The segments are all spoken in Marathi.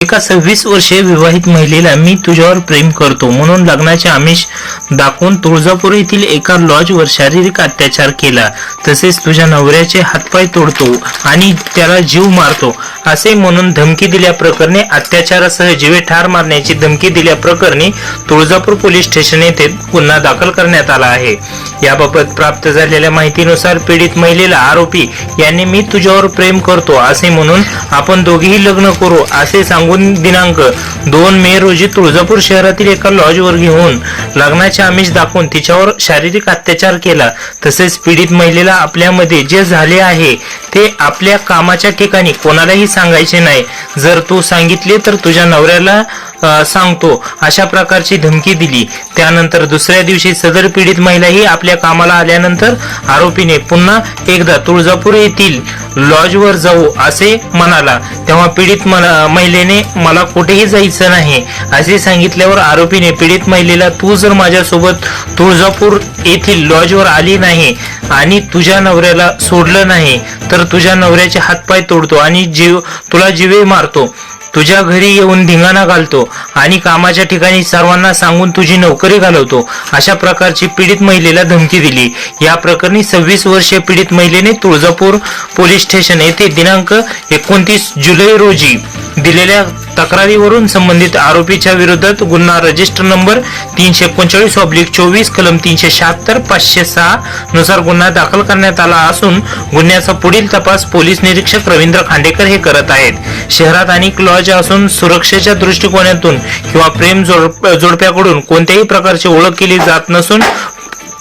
एका सव्वीस वर्षे विवाहित महिलेला मी तुझ्यावर प्रेम करतो. म्हणून लग्नाचे आमिष दाखवून तुळजापूर येथील एका लॉजवर शारीरिक अत्याचार केला. तसेच तुझ्या नवऱ्याचे हातपाय तोडतो आणि त्याला जीव मारतो. असे म्हणून धमकी दिल्याप्रकरणी अत्याचारासह जीवे ठार मारण्याची धमकी दिल्याप्रकरणी तुळजापूर पोलीस स्टेशन येथे गुन्हा दाखल करण्यात आला आहे. याबाबत प्राप्त झालेल्या माहितीनुसार पीडित महिलेला आरोपी यांनी मी तुझ्यावर प्रेम करतो असे म्हणून आपण दोघेही लग्न करू असे सांगून दिनांक दोन मे रोजी तुळजापूर शहरातील एका लॉजवर घेऊन लग्नाचे आमिष दाखवून तिच्यावर शारीरिक अत्याचार केला. तसेच पीडित महिलेला आपल्यामध्ये जे झाले आहे ते आपल्या कामाच्या ठिकाणी कोणालाही सांगायचे नाही. जर तू सांगितले तर तुझ्या नवऱ्याला सांगतो अशा प्रकारची धमकी दिली. त्यानंतर दुसऱ्या दिवशी सदर पीडित महिलाही आपल्या कामाला आल्यानंतर आरोपीने पुन्हा एकदा तुळजापूर येथील लॉजवर जाऊ असे म्हणाला. तेव्हा पीडित महिलेने मला कुठेही जायचं नाही. असे सांगितल्यावर आरोपीने पीडित महिलेला तू जर माझ्यासोबत तुळजापूर येथील लॉजवर आली नाही आणि तुझ्या नवऱ्याला सोडलं नाही तर तुझ्या नवऱ्याचे हातपाय तोडतो आणि जीव तुला जीवे मारतो. तुझ्या घरी येऊन धिंगाणा घालतो आणि कामाच्या ठिकाणी सर्वांना सांगून तुझी नोकरी घालवतो. अशा प्रकारची पीडित महिलेला धमकी दिली. या प्रकरणी सव्वीस वर्षीय पीडित महिलेने तुळजापूर पोलीस स्टेशन येथे दिनांक एकोणतीस जुलै रोजी दिलेल्या तक्रारीवरून संबंधित आरोपीच्या विरोधात गुन्हा रजिस्टर नंबर तीनशे एकोणचाळीस ऑब्लिक चोवीस कलम तीनशे शहात्तर पाचशे सहा नुसार गुन्हा दाखल करण्यात आला असून गुन्ह्याचा पुढील तपास पोलीस निरीक्षक रवींद्र खांडेकर हे करत आहेत. शहरात अनेक लॉज असून सुरक्षेच्या दृष्टिकोनातून किंवा प्रेम जोड जोडप्याकडून कोणत्याही प्रकारची ओळख केली जात नसून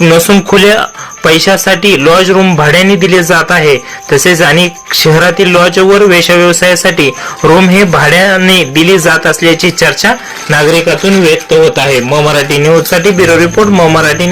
नसून खुल्या पैशासाठी लॉज रूम भाड्याने दिले जात आहे. तसेच अनेक शहरातील लॉजवर वेश्या व्यवसायासाठी रूम हे भाड्याने दिली जात असल्याची चर्चा नागरिकातून व्यक्त होत आहे. म मराठी न्यूजसाठी ब्युरो रिपोर्ट म मराठी